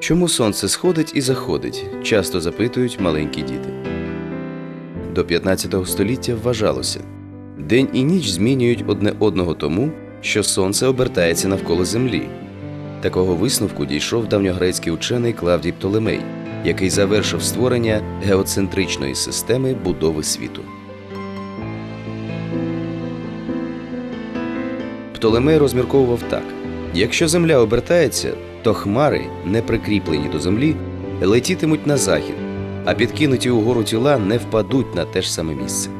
Чому сонце сходить і заходить? часто запитують маленькі діти. До 15 століття вважалося, день і ніч змінюють одне одного тому, що сонце обертається навколо землі. Такого висновку дійшов давньогрецький учений Клавдій Птолемей, який завершив створення геоцентричної системи будови світу. Птолемей розмірковував так: якщо земля обертається, то хмари, не прикріплені до землі, летітимуть на захід, а підкинуті угору тіла не впадуть на те ж саме місце.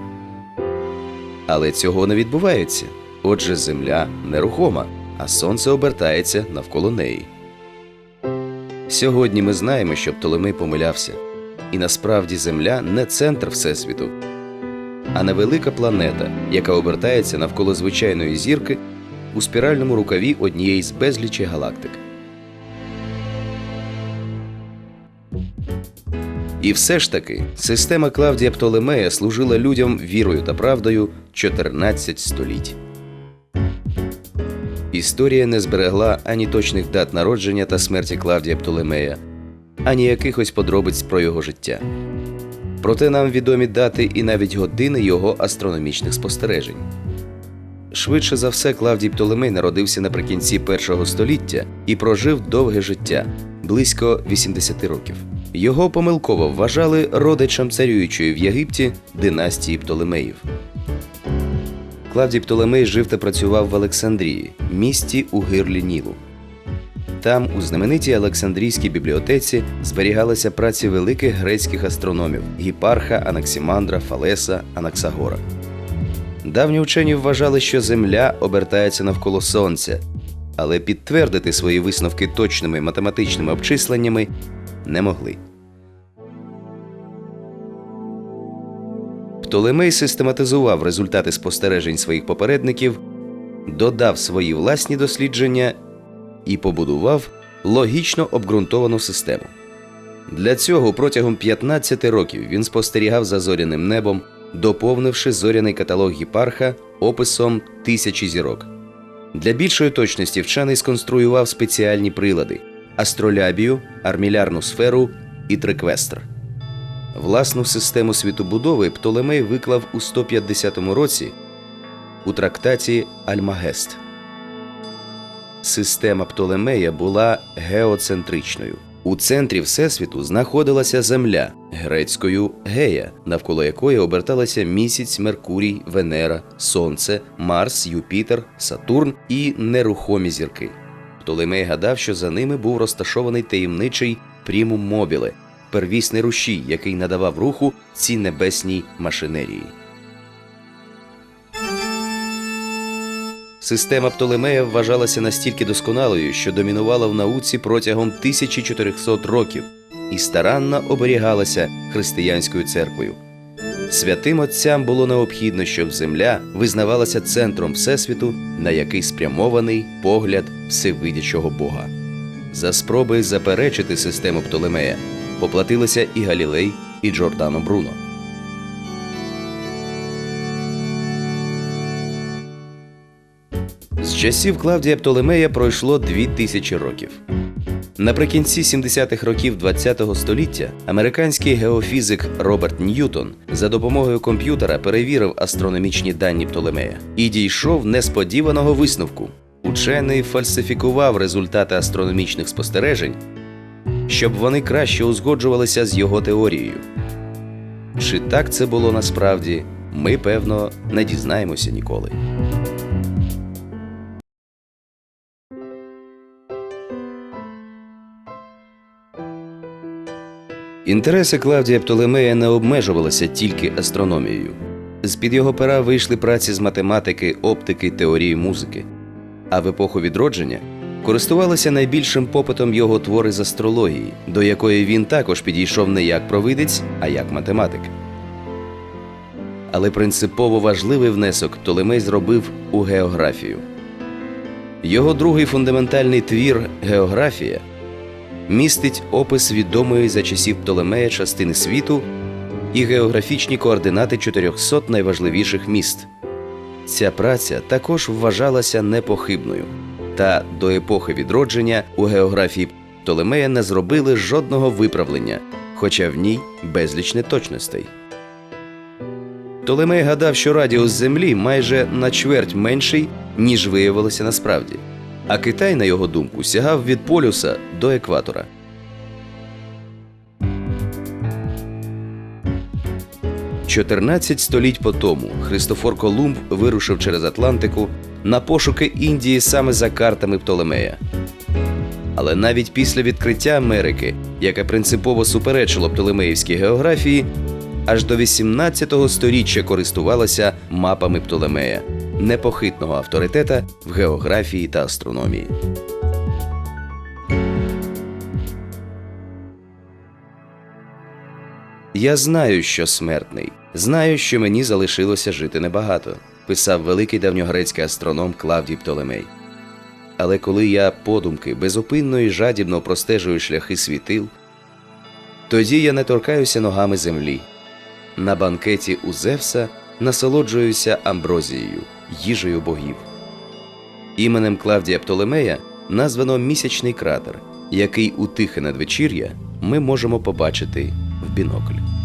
Але цього не відбувається. Отже, земля нерухома, а сонце обертається навколо неї. Сьогодні ми знаємо, що Птолемей помилявся, і насправді Земля не центр Всесвіту, а невелика планета, яка обертається навколо звичайної зірки у спіральному рукаві однієї з безлічі галактик. І все ж таки, система Клавдія Птолемея служила людям вірою та правдою 14 століть. Історія не зберегла ані точних дат народження та смерті Клавдія Птолемея, ані якихось подробиць про його життя. Проте нам відомі дати і навіть години його астрономічних спостережень. Швидше за все, Клавдій Птолемей народився наприкінці першого століття і прожив довге життя близько 80 років. Його помилково вважали родичем царюючої в Єгипті династії Птолемеїв. Клавдій Птолемей жив та працював в Олександрії, місті у гирлі Нілу. Там, у знаменитій Олександрійській бібліотеці, зберігалися праці великих грецьких астрономів Гіпарха, Анаксімандра, Фалеса, Анаксагора. Давні вчені вважали, що Земля обертається навколо Сонця, але підтвердити свої висновки точними математичними обчисленнями не могли. Птолемей систематизував результати спостережень своїх попередників, додав свої власні дослідження і побудував логічно обґрунтовану систему. Для цього протягом 15 років він спостерігав за зоряним небом, доповнивши зоряний каталог гіпарха описом тисячі зірок. Для більшої точності вчений сконструював спеціальні прилади астролябію, армілярну сферу і триквестр. Власну систему світобудови Птолемей виклав у 150 році у трактаті Альмагест. Система Птолемея була геоцентричною. У центрі Всесвіту знаходилася Земля грецькою гея, навколо якої оберталися місяць, Меркурій, Венера, Сонце, Марс, Юпітер, Сатурн і нерухомі зірки. Птолемей гадав, що за ними був розташований таємничий прімум мобіле, первісний рушій, який надавав руху цій небесній машинерії. Система Птолемея вважалася настільки досконалою, що домінувала в науці протягом 1400 років і старанно оберігалася християнською церквою. Святим отцям було необхідно, щоб земля визнавалася центром Всесвіту, на який спрямований погляд всевидячого Бога. За спроби заперечити систему Птолемея поплатилися і Галілей, і Джордано Бруно. З часів Клавдія Птолемея пройшло дві тисячі років. Наприкінці 70-х років ХХ століття американський геофізик Роберт Ньютон за допомогою комп'ютера перевірив астрономічні дані Птолемея і дійшов несподіваного висновку. Учений фальсифікував результати астрономічних спостережень, щоб вони краще узгоджувалися з його теорією. Чи так це було насправді, ми певно не дізнаємося ніколи. Інтереси Клавдія Птолемея не обмежувалися тільки астрономією. З-під його пера вийшли праці з математики, оптики, теорії музики. А в епоху відродження користувалися найбільшим попитом його твори з астрології, до якої він також підійшов не як провидець, а як математик. Але принципово важливий внесок Птолемей зробив у географію. Його другий фундаментальний твір Географія містить опис відомої за часів Птолемея частини світу і географічні координати 400 найважливіших міст. Ця праця також вважалася непохибною, та до епохи відродження у географії Птолемея не зробили жодного виправлення, хоча в ній безліч неточностей. Птолемей гадав, що радіус Землі майже на чверть менший, ніж виявилося насправді. А Китай, на його думку, сягав від полюса до екватора. Чотирнадцять століть по тому Христофор Колумб вирушив через Атлантику на пошуки Індії саме за картами Птолемея. Але навіть після відкриття Америки, яке принципово суперечило Птолемеївській географії, аж до 18 століття користувалася мапами Птолемея, непохитного авторитета в географії та астрономії. Я знаю, що смертний, знаю, що мені залишилося жити небагато, писав великий давньогрецький астроном Клавдій Птолемей. Але коли я подумки безупинно і жадібно простежую шляхи світил, тоді я не торкаюся ногами землі. На банкеті у Зевса насолоджуюся амброзією, їжею богів. Іменем Клавдія Птолемея названо місячний кратер, який у тихе надвечір'я ми можемо побачити в бінокль.